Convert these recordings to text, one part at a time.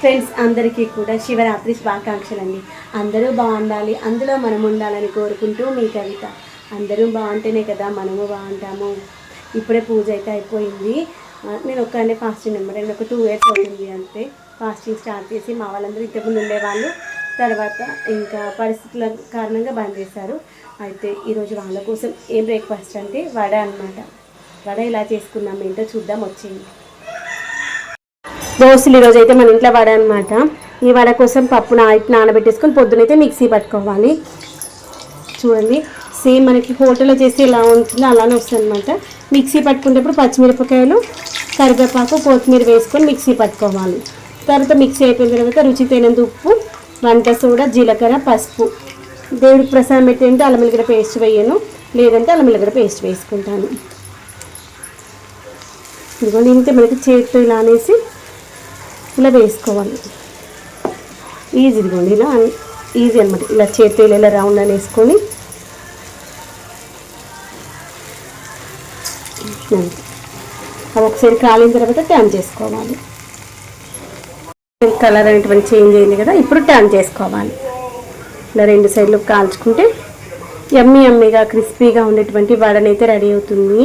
Friends అందరికీ కూడా శివరాత్రి శుభాకాంక్షలు అండి అందరూ బాగుండాలి అందులో మనం ఉండాలని కోరుకుంటూ మీ కవిత. అందరూ బాగుంటేనే కదా మనము బాగుంటాము. ఇప్పుడే పూజ అయితే అయిపోయింది. ఆ, నేను ఒక్కనే ఫాస్టింగ్ నెంబర్ నేను ఒక టూ ఇయర్స్ అవుతుంది అంతే. ఫాస్టింగ్ స్టార్ట్ చేసి మా వాళ్ళందరూ ఇంతకుముందు ఉండేవాళ్ళు. తర్వాత ఇంకా పరిస్థితుల కారణంగా బంద్ చేశారు. అయితే ఈరోజు వాళ్ళ కోసం ఏం బ్రేక్ఫాస్ట్ అంటే వడ అనమాట వడ ఇలా చేసుకున్నాం ఏంటో చూద్దాం వచ్చింది దోశలు ఈరోజు అయితే మన ఇంట్లో వడ అనమాట ఈ వడ కోసం పప్పు నా నానబెట్టేసుకొని పొద్దునైతే మిక్సీ పట్టుకోవాలి. చూడండి సేమ్ మనకి హోటల్లో చేస్తే ఎలా ఉంటుందో అలానే వస్తుంది అనమాట మిక్సీ పట్టుకునేటప్పుడు పచ్చిమిరపకాయలు కరివేపాకు కొత్తిమీర వేసుకొని మిక్సీ పట్టుకోవాలి. తర్వాత మిక్సీ అయిపోయిన తర్వాత రుచి తగినంత ఉప్పు వంట సోడా జీలకర్ర పసుపు. దేవుడికి ప్రసాదం పెట్టేంటే అల్లం వెల్లిగడ్డ పేస్ట్ వేయను. లేదంటే అల్లం వెల్లిగడ్డ పేస్ట్ వేసుకుంటాను. ఇదిగోండి ఇంతే మనకి చేతితో ఇలా అనేసి ఇలా వేసుకోవాలి. ఈజీగా ఉంది ఇలా ఈజీ అనమాట ఇలా చేతులు ఇలా రౌండ్ అని వేసుకొని. అది అవి ఒకసారి కాలిన తర్వాత ట్యాన్ చేసుకోవాలి. కలర్ అనేటువంటి చేంజ్ అయింది కదా ఇప్పుడు ట్యాన్ చేసుకోవాలి. ఇలా రెండు సైడ్లు కాల్చుకుంటే ఎమ్మి ఎమ్మిగా క్రిస్పీగా ఉండేటువంటి వడనైతే రెడీ అవుతుంది.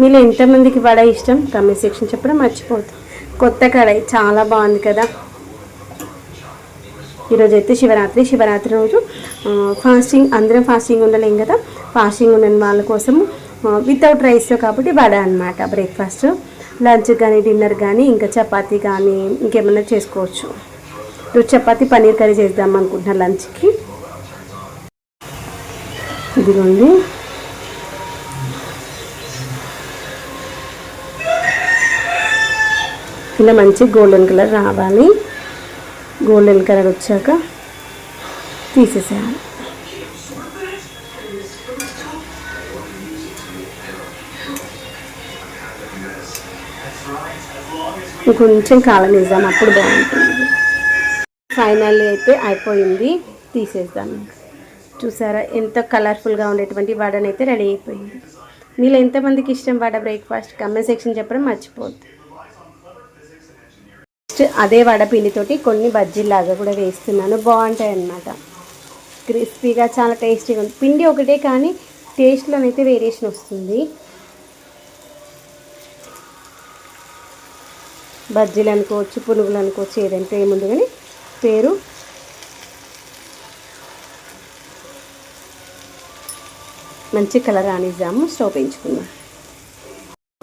మీలో ఎంతమందికి వడ ఇష్టం? కమెంట్ సెక్షన్ చెప్పడం మర్చిపోతుంది కొత్త కడాయి చాలా బాగుంది కదా. ఈరోజు అయితే శివరాత్రి. శివరాత్రి రోజు ఫాస్టింగ్ అందరం ఫాస్టింగ్ ఉండలేం కదా. ఫాస్టింగ్ ఉండని వాళ్ళ కోసం వితౌట్ రైస్ కాబట్టి వడ అనమాట బ్రేక్ఫాస్ట్ లంచ్ కానీ డిన్నర్ కానీ ఇంకా చపాతీ కానీ ఇంకేమైనా చేసుకోవచ్చు. ఇప్పుడు చపాతీ పన్నీర్ కర్రీ చేద్దాం అనుకుంటున్నాను లంచ్కి. ఇదిగోండి. ఇలా మంచి గోల్డెన్ కలర్ రావాలి. గోల్డెన్ కలర్ వచ్చాక తీసేసేయాలి. ఇంకొంచెం కాలనిద్దాం అప్పుడు బాగుంటుంది. ఫైనల్ అయితే అయిపోయింది తీసేద్దాం. చూసారా ఎంత కలర్ఫుల్గా ఉండేటువంటి వడనైతే అయితే రెడీ అయిపోయింది. మీలో ఎంతమందికి ఇష్టం వడ బ్రేక్ఫాస్ట్? కమెంట్ సెక్షన్ చెప్పడం మర్చిపోద్దు నెక్స్ట్ అదే వడపిండితోటి కొన్ని బజ్జీలాగా కూడా వేస్తున్నాను. బాగుంటాయి అన్నమాట క్రిస్పీగా చాలా టేస్టీగా ఉంది. పిండి ఒకటే కానీ టేస్ట్లోనైతే వేరియేషన్ వస్తుంది. బజ్జీలు అనుకోవచ్చు పునుగులు అనుకోవచ్చు ఏదంటే ఏముంది కానీ పేరు. మంచి కలర్ ఆనిద్దాము స్టవ్ పెంచుకుందాం.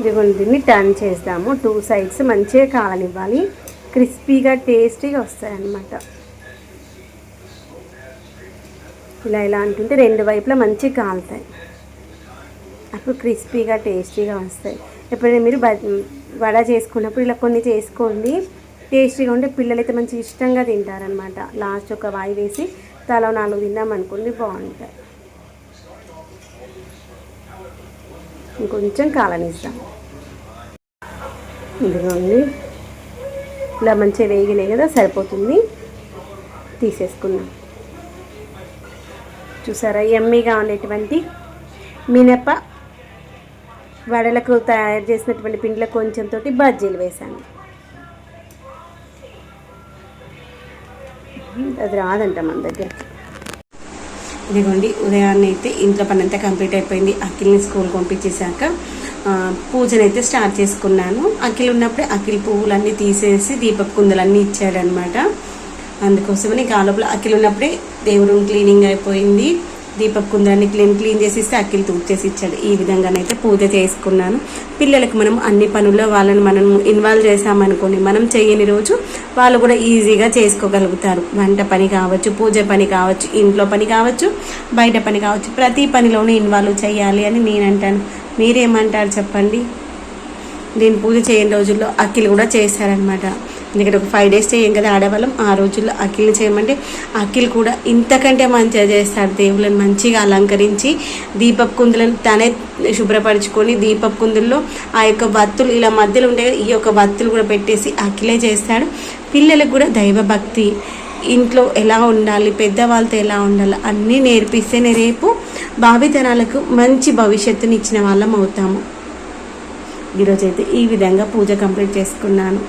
ఇదిగోండి దీన్ని టర్న్ చేద్దాము. టూ సైడ్స్ మంచిగా కాలనివ్వాలి క్రిస్పీగా టేస్టీగా వస్తాయి అన్నమాట ఇలా ఇలా అంటుంటే రెండు వైపులా మంచిగా కాలుతాయి. అప్పుడు క్రిస్పీగా టేస్టీగా వస్తాయి. ఎప్పుడైనా మీరు బ వడ చేసుకున్నప్పుడు ఇలా కొన్ని చేసుకోండి. టేస్టీగా ఉంటే పిల్లలు అయితే మంచి ఇష్టంగా తింటారనమాట లాస్ట్ ఒక వాయి వేసి తల నాలుగు తిన్నామనుకోండి బాగుంటాయి. ఇంకొంచెం కాలనిస్తాం ఇదిగోండి. ఇలా మంచిగా వేగినాయి కదా సరిపోతుంది. తీసేసుకుందాం. చూసారా ఎమ్మీగా ఉండేటువంటి మినప వడలకు తయారు చేసినటువంటి పిండిలో కొంచెం తోటి బజ్జీలు వేసాను అది రాదంట మన దగ్గర. ఇదిగోండి ఉదయాన్నే అయితే ఇంట్లో పని అంతా కంప్లీట్ అయిపోయింది. అఖిల్ని స్కూల్ పంపించేశాక పూజనైతే స్టార్ట్ చేసుకున్నాను. అఖిల్ ఉన్నప్పుడే అఖిల్ పువ్వులన్నీ తీసేసి దీపపు కుందలన్నీ ఇచ్చాడనమాట అందుకోసమని ఇంకా లోపల అఖిల్ ఉన్నప్పుడే దేవుడు క్లీనింగ్ అయిపోయింది. దీపక్ కుందాన్ని క్లీన్ క్లీన్ చేసి ఇస్తే అఖిల్ తూర్చేసి ఇచ్చాడు. ఈ విధంగానైతే పూజ చేసుకున్నాను. పిల్లలకు మనం అన్ని పనుల్లో వాళ్ళని మనం ఇన్వాల్వ్ చేసామనుకోండి మనం చేయని రోజు వాళ్ళు కూడా ఈజీగా చేసుకోగలుగుతారు. వంట పని కావచ్చు పూజ పని కావచ్చు ఇంట్లో పని కావచ్చు బయట పని కావచ్చు ప్రతి పనిలోనూ ఇన్వాల్వ్ చేయాలి అని నేను అంటాను మీరేమంటారు చెప్పండి? నేను పూజ చేయని రోజుల్లో అఖిల్ కూడా చేశారనమాట ఎందుకంటే ఒక ఫైవ్ డేస్ చేయం కదా ఆడవాళ్ళం ఆ రోజుల్లో అఖిల్ని చేయమంటే అఖిల్ కూడా ఇంతకంటే మంచిగా చేస్తాడు. దేవుళ్ళని మంచిగా అలంకరించి దీపపు కుందులను తనే శుభ్రపరచుకొని దీపపు కుందుల్లో ఆ యొక్క వత్తులు ఇలా మధ్యలో ఉండే ఈ యొక్క వత్తులు కూడా పెట్టేసి అఖిలే చేస్తాడు. పిల్లలకు కూడా దైవభక్తి. ఇంట్లో ఎలా ఉండాలి పెద్దవాళ్ళతో ఎలా ఉండాలి అన్నీ నేర్పిస్తేనే రేపు భావితరాలకు మంచి భవిష్యత్తుని ఇచ్చిన వాళ్ళం అవుతాము ఈరోజైతే ఈ విధంగా పూజ కంప్లీట్ చేసుకున్నాను.